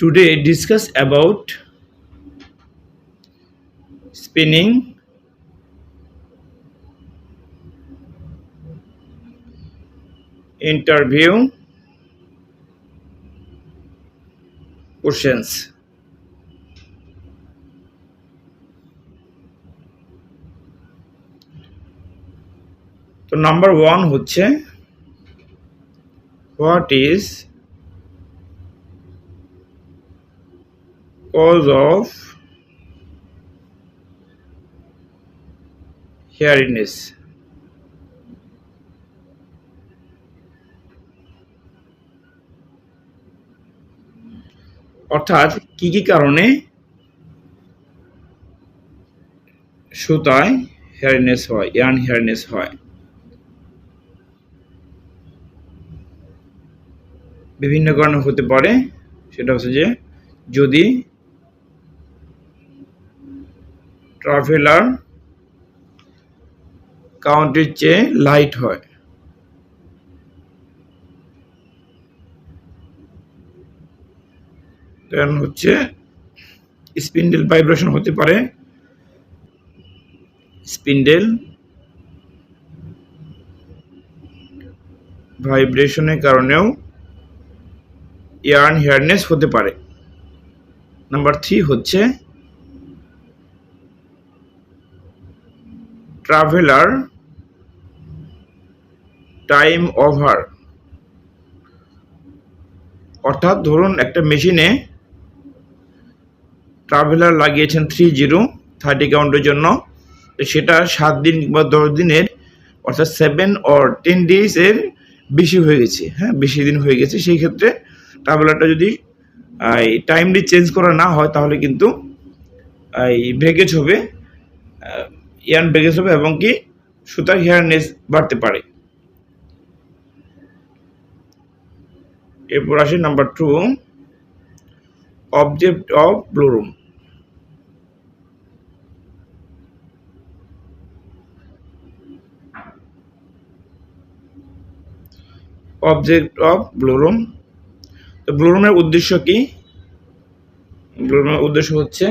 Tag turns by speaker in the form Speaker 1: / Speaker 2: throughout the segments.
Speaker 1: Today discuss about spinning interview questions তো number one হচ্ছে what is cause of hairiness. অর্থাৎ কি কি কারণে সুতায় হেয়ারনেস হয় ইয়ার্ন হেয়ারনেস হয়? বিভিন্ন কারণে হতে পারে, সেটা হচ্ছে যে যদি ট্রাভেলার কাউন্টের চেয়ে লাইট হয়। দেন হচ্ছে স্পিন্ডেল ভাইব্রেশন হতে পারে। স্পিন্ডেল ভাইব্রেশনের কারণেও ইয়ার্ন হেয়ারনেস হতে পারে। নাম্বার থ্রি হচ্ছে ট্রাভেলার টাইম ওভার অর্থাৎ ধরুন একটা মেশিনে ট্রাভেলার লাগিয়েছেন থ্রি জিরো থার্টি কাউন্টের জন্য সেটা সাত দিন বা দশ দিনের, অর্থাৎ সেভেন অর টেন ডেজের বেশি হয়ে গেছে হ্যাঁ বেশি দিন হয়ে গেছে। সেই ক্ষেত্রে ট্রাভেলারটা যদি এই টাইমলি চেঞ্জ করা না হয়, তাহলে কিন্তু এই ব্রেকেজ হবে ইয়ান ব্রেকেজ হবে এবং কি সুতার হেয়ারনেস বাড়তে পারে। এরপর আসি number two object of blowroom object of blowroom তো ব্লুরুমের উদ্দেশ্য কি? ব্লুরুমের উদ্দেশ্য হচ্ছে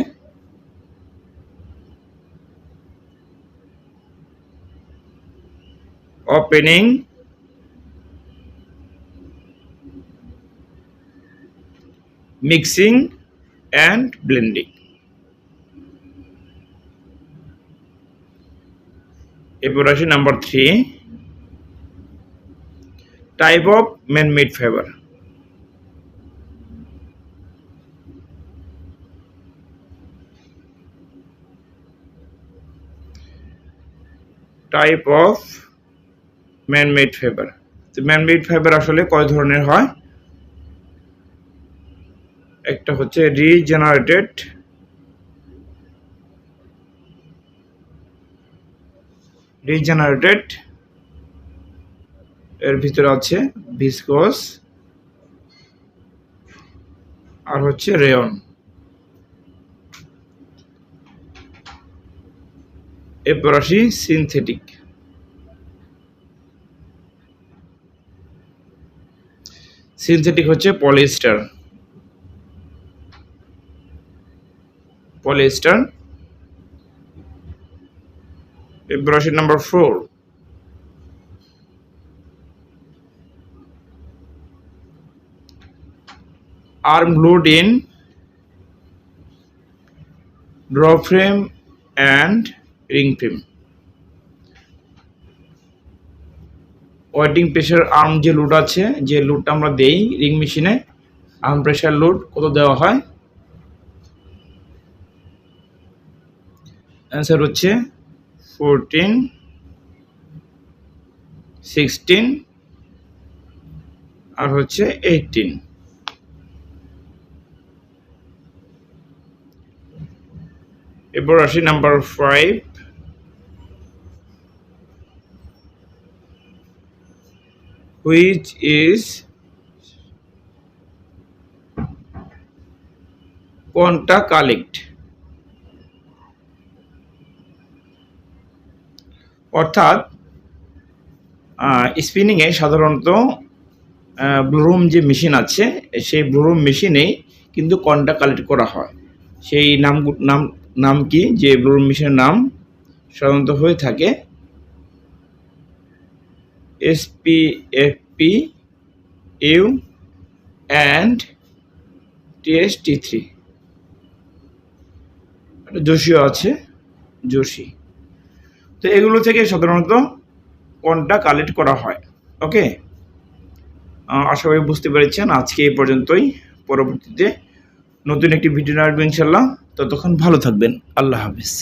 Speaker 1: ওপেনিং মিক্সিং অ্যান্ড ব্লেন্ডিং এরপর আসি number three type of man made fibre type of man made fibre তো ম্যান মেড ফাইবার আসলে কয় ধরনের হয়? একটা হচ্ছে রিজেনারেটেড রিজেনারেটেড এর ভিতরে আছে ভিসকোস আর হচ্ছে রেয়ন এরপর আসি সিনথেটিক সিনথেটিক হচ্ছে পলিস্টার পলিস্টার এরপর number four arm glued in draw frame and ring frame weighting pressure arm যে লুট আছে, যে লুটটা আমরা দেই রিং মেশিনে আর্ম প্রেশার লুট কত দেওয়া হয়? অ্যান্সার হচ্ছে ফোরটিন সিক্সটিন আর হচ্ছে এইটিন এরপর আসি নাম্বার ফাইভ হুইচ ইজ কোনটা কালেক্ট অর্থাৎ স্পিনিংয়ে সাধারণত ব্লুরুম যে মেশিন আছে, সেই ব্লুরুম মেশিনেই কিন্তু কনটা কালেক্ট করা হয়। সেই নাম নাম নাম কি? যে ব্লুর মেশিনের নাম সাধারণত হয়ে থাকে ইউ অ্যান্ড টিএসটি থ্রি জোশিও আছে, জোশি। তো এগুলো থেকে সাধারণত কনটা কালেক্ট করা হয়? ওকে আশা করি বুঝতে পেরেছেন। আজকে এই পর্যন্তই। পরবর্তীতে নতুন একটি ভিডিও আসবে ইনশাল্লাহ ততক্ষণ ভালো থাকবেন। আল্লাহ হাফিজ।